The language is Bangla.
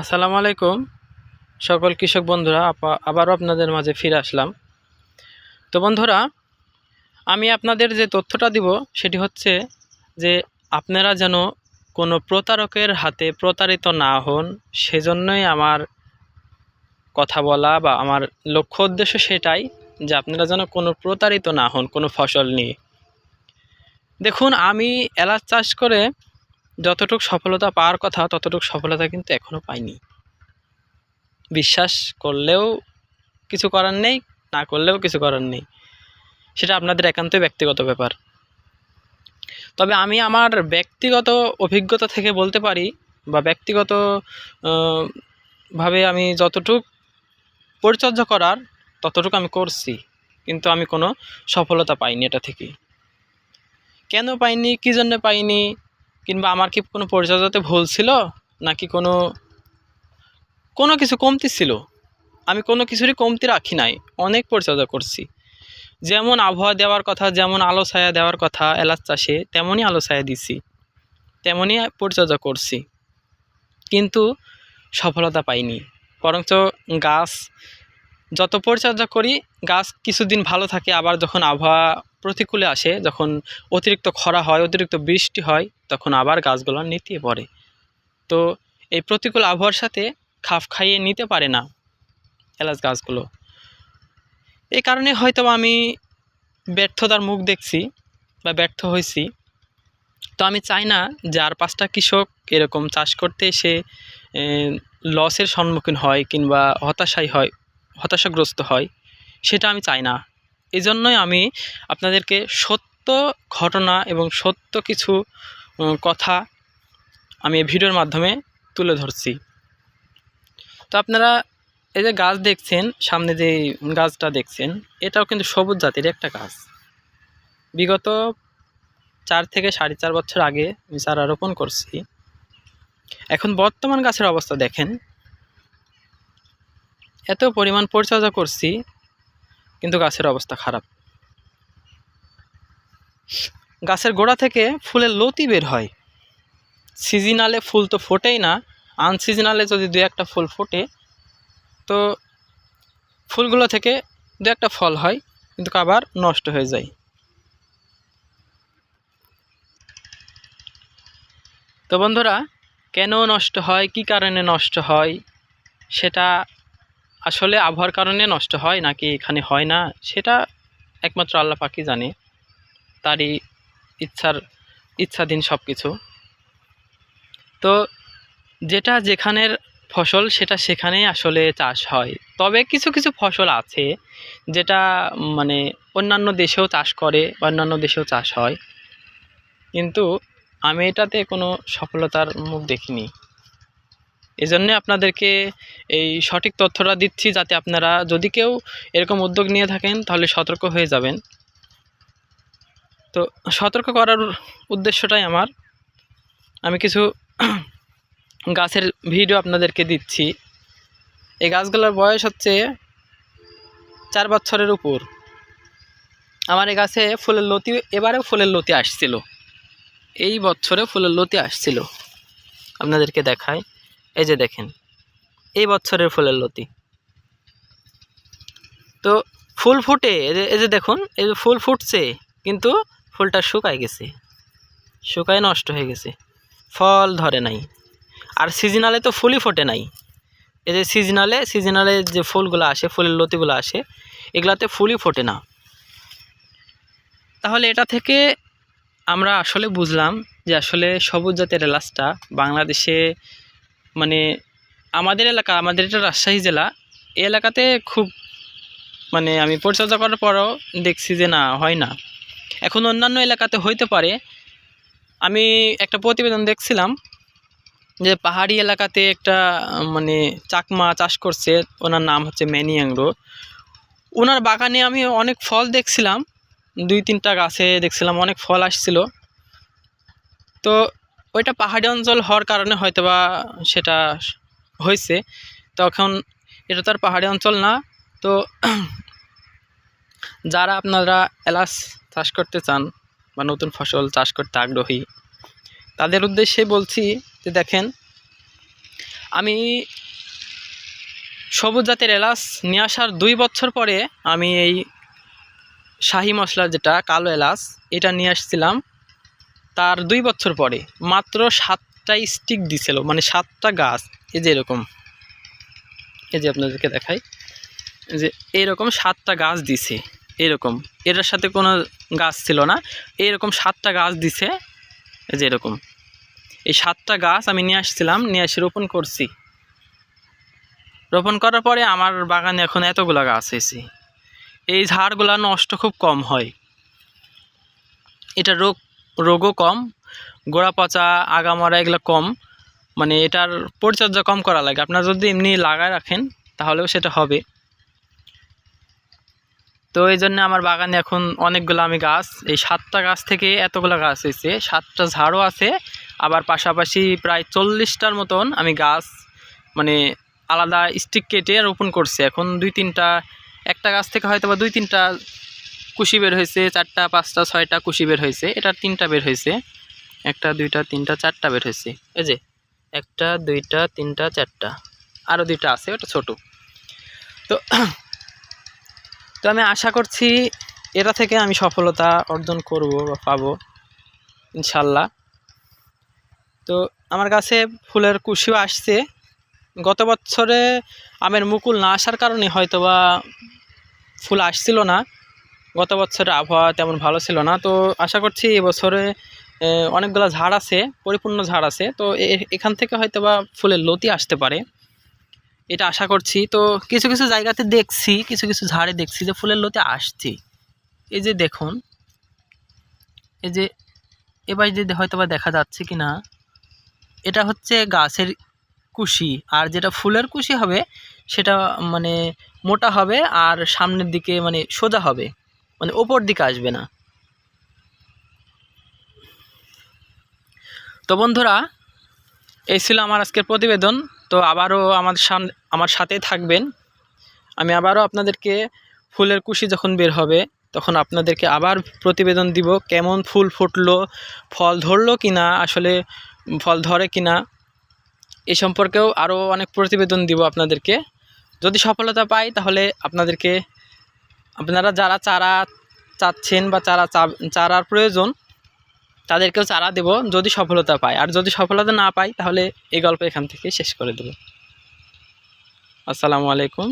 আসসালামু আলাইকুম। সকল কৃষক বন্ধুরা আবারও আপনাদের মাঝে ফিরে আসলাম। তো বন্ধুরা, আমি আপনাদের যে তথ্যটা দিব, সেটি হচ্ছে যে আপনারা যেন কোনো প্রতারকের হাতে প্রতারিত না হন, সেজন্যই আমার কথা বলা বা আমার লক্ষ্য উদ্দেশ্য সেটাই যে আপনারা যেন কোনো প্রতারিত না হন, কোনো ফসল নিয়ে। দেখুন, আমি এলাচ চাষ করে যতটুকু সফলতা পাওয়ার কথা, ততটুকু সফলতা কিন্তু এখনও পাইনি। বিশ্বাস করলেও কিছু করার নেই, না করলেও কিছু করার নেই। সেটা আপনাদের একান্তই ব্যক্তিগত ব্যাপার। তবে আমি আমার ব্যক্তিগত অভিজ্ঞতা থেকে বলতে পারি, বা ব্যক্তিগত ভাবে আমি যতটুক পরিচর্যা করার, ততটুকু আমি করছি। কিন্তু আমি কোনো সফলতা পাইনি এটা থেকে। কেন পাইনি, কী জন্য পাইনি কিংবা আমার কি কোনো পরিচর্যাতে ভুল ছিল? নাকি কোনো কোনো কিছু কমতি ছিল? আমি কোনো কিছুরই কমতি রাখি নাই। অনেক পরিচর্যা করছি। যেমন আবহাওয়া দেওয়ার কথা, যেমন আলো ছায়া দেওয়ার কথা, এলাচ চাষে তেমনই আলো ছায়া দিছি। তেমনই পরিচর্যা করছি। কিন্তু সফলতা পাইনি। বরঞ্চ গাছ, যত পরিচর্যা করি, গাছ কিছুদিন ভালো থাকে, আবার যখন আবহাওয়া প্রতিকূলে আসে, যখন অতিরিক্ত খরা হয়, অতিরিক্ত বৃষ্টি হয়, তখন আবার গাছগুলো নিতিয়ে পড়ে। তো এই প্রতিকূল আবহাওয়ার সাথে খাপ খাইয়ে নিতে পারে না এলাচ গাছগুলো। এই কারণে হয়তো আমি ব্যর্থতার মুখ দেখছি বা ব্যর্থ হয়েছি তো আমি চাই না যে আর পাঁচটা কৃষক এরকম চাষ করতে এসে লসের সম্মুখীন হয় কিংবা হতাশাই হয়, হতাশাগ্রস্ত হয়, সেটা আমি চাই না। এই জন্যই আমি আপনাদেরকে সত্য ঘটনা এবং সত্য কিছু কথা আমি এই ভিডিওর মাধ্যমে তুলে ধরছি। তো আপনারা এই যে গাছ দেখছেন, সামনে যে গাছটা দেখছেন, এটাও কিন্তু সবুজ জাতির একটা গাছ। বিগত চার থেকে সাড়ে চার বছর আগে আমি চারা রোপণ করছি। এখন বর্তমান গাছের অবস্থা দেখেন। এত পরিমাণ পরিচর্যা করছি কিন্তু গাছের অবস্থা খারাপ। গাছের গোড়া থেকে ফুলের লতি বের হয়। সিজনালে ফুল তো ফোটেই না, আনসিজনালে যদি দু একটা ফুল ফোটে, তো ফুলগুলো থেকে দু একটা ফল হয়, কিন্তু আবার নষ্ট হয়ে যায়। তো বন্ধুরা, কেন নষ্ট হয়, কি কারণে নষ্ট হয়, সেটা আসলে আবহাওয়ার কারণে নষ্ট হয় নাকি এখানে হয় না, সেটা একমাত্র আল্লাহ পাকি জানে। তারই ইচ্ছার, ইচ্ছাধীন সব কিছু তো যেটা যেখানের ফসল, সেটা সেখানেই আসলে চাষ হয়। তবে কিছু কিছু ফসল আছে যেটা মানে অন্যান্য দেশেও চাষ করে বা অন্যান্য দেশেও চাষ হয়। কিন্তু আমি এটাতে কোনো সফলতার মুখ দেখিনি। এজন্যে আপনাদেরকে এই সঠিক তথ্যটা দিচ্ছি যাতে আপনারা যদি কেউ এরকম উদ্যোগ নিয়ে থাকেন, তাহলে সতর্ক হয়ে যাবেন। তো সতর্ক করার উদ্দেশ্যটাই আমার। আমি কিছু গাছের ভিডিও আপনাদেরকে দিচ্ছি। এই গাছগুলোর বয়স হচ্ছে চার বছরের উপর। আমার এই গাছে ফুলের লতি, এবারেও ফুলের লতি আসছিল। এই বছরে ফুলের লতি আসছিল। আপনাদেরকে দেখায় এই যে দেখেন, এই বছরের ফুলের লতি। তো ফুল ফুটে, এই যে- দেখুন, এই যে ফুল ফুটছে, কিন্তু ফুলটা শুকায় গেছে। শুকায় নষ্ট হয়ে গেছে। ফল ধরে নাই। আর সিজনালে তো ফুলই ফোটে নাই। এই যে সিজনালে সিজনালে যে ফুলগুলো আসে, ফুলের লতিগুলো আসে, এগুলাতে ফুলই ফোটে না। তাহলে এটা থেকে আমরা আসলে বুঝলাম যে আসলে সবুজ জাতের এলাচটা বাংলাদেশে মানে আমাদের এলাকা, আমাদের এটা রাজশাহী জেলা, এই এলাকাতে খুব মানে আমি পরিচর্যা করার পরও দেখছি যে না, হয় না। এখন অন্যান্য এলাকাতে হইতে পারে। আমি একটা প্রতিবেদন দেখছিলাম যে পাহাড়ি এলাকাতে একটা মানে চাকমা চাষ করছে, ওনার নাম হচ্ছে ম্যানিয়াংরো ওনার বাগানে আমি অনেক ফল দেখছিলাম, দুই তিনটা গাছে দেখছিলাম, অনেক ফল আসছিল। তো ওইটা পাহাড়ি অঞ্চল হওয়ার কারণে হয়তো বা সেটা হয়েছে। তখন এটা তো আর পাহাড়ি অঞ্চল না। তো যারা আপনারা এলাচ চাষ করতে চান বা নতুন ফসল চাষ করতে আগ্রহী, তাদের উদ্দেশ্যে বলছি যে দেখেন, আমি সবুজ জাতের এলাচ নিয়ে আসার দুই বছর পরে আমি এই শাহি মশলা যেটা কালো এলাচ, এটা নিয়ে আসছিলাম। তার দুই বছর পরে মাত্র সাতটা স্টিক দিছিল মানে সাতটা গাছ। এই যে এরকম। এই যে আপনাদেরকে দেখাই। যে এরকম সাতটা গাছ দিছে। এরকম। এটার সাথে কোনো গাছ ছিল না। এরকম সাতটা গাছ দিছে। এই যে এরকম। এই সাতটা গাছ আমি নিয়ে আসছিলাম, নিয়ে এসে রোপণ করছি। রোপণ করার পরে আমার বাগানে এখন এতগুলো গাছ হয়েছে। এই ঝাড়গুলো নষ্ট খুব কম হয়। এটা রোগ রোগও কম, গোড়া পচা আগামরা এগুলো কম। মানে এটার পরিচর্যা কম করা লাগে। আপনারা যদি এমনি লাগায় রাখেন, তাহলেও সেটা হবে। তো এই জন্য আমার বাগানে এখন অনেকগুলো আমি গাছ, এই সাতটা গাছ থেকে এতগুলো গাছ হয়েছে। সাতটা ঝাড়ও আছে, আবার পাশাপাশি প্রায় চল্লিশটার মতন আমি গাছ মানে আলাদা স্টিক কেটে রোপণ করছি। এখন দুই তিনটা, একটা গাছ থেকে হয়তো বা দুই তিনটা কুশি বের হয়েছে, চারটা, পাঁচটা, ছয়টা কুশি বের হয়েছে, এটা তিনটা বের হয়েছে, একটা, দুইটা, তিনটা, চারটা বের হয়েছে, এই যে, একটা, দুইটা, তিনটা, চারটা আরও দুইটা আছে, ওটা ছোট। তো তো আমি আশা করছি এটা থেকে আমি সফলতা অর্জন করব বা পাবো, ইনশাল্লাহ। তো আমার কাছে ফুলের কুশিও আসছে। গত বছরে আমের মুকুল না আসার কারণে হয়তো বা ফুল আসছিল না। গত বছরের আবহাওয়া তেমন ভালো ছিল না। তো আশা করছি এবছরে অনেকগুলো ঝাড় আছে, পরিপূর্ণ ঝাড় আছে। তো এখান থেকে হয়তো বা ফুলের লতি আসতে পারে। এটা আশা করছি। তো কিছু কিছু জায়গাতে দেখছি, কিছু কিছু ঝাড়ে দেখছি যে ফুলের লতি আসছে। এই যে দেখুন, এই যে এবার যদি হয়তো বা দেখা যাচ্ছে কি না, এটা হচ্ছে গাছের কুশি। আর যেটা ফুলের কুশি হবে, সেটা মানে মোটা হবে আর সামনের দিকে মানে সোজা হবে। মানে ওপর দিকে আসবে না। তো বন্ধুরা, এই ছিল আমার আজকের প্রতিবেদন। তো আবারও আমার আমার সাথেই থাকবেন। আমি আবারও আপনাদেরকে ফুলের কুশি যখন বের হবে, তখন আপনাদেরকে আবার প্রতিবেদন দিব, কেমন ফুল ফুটলো, ফল ধরলো কি না আসলে ফল ধরে কি না এ সম্পর্কেও আরও অনেক প্রতিবেদন দিব আপনাদেরকে। যদি সফলতা পাই, তাহলে আপনাদেরকে আপনারা যারা চারা চাচ্ছেন বা চারা চারার প্রয়োজন, তাদেরকেও চারা দেব যদি সফলতা পায়। আর যদি সফলতা না পাই তাহলে এই গল্প এখান থেকে শেষ করে দেব। আসসালামু আলাইকুম।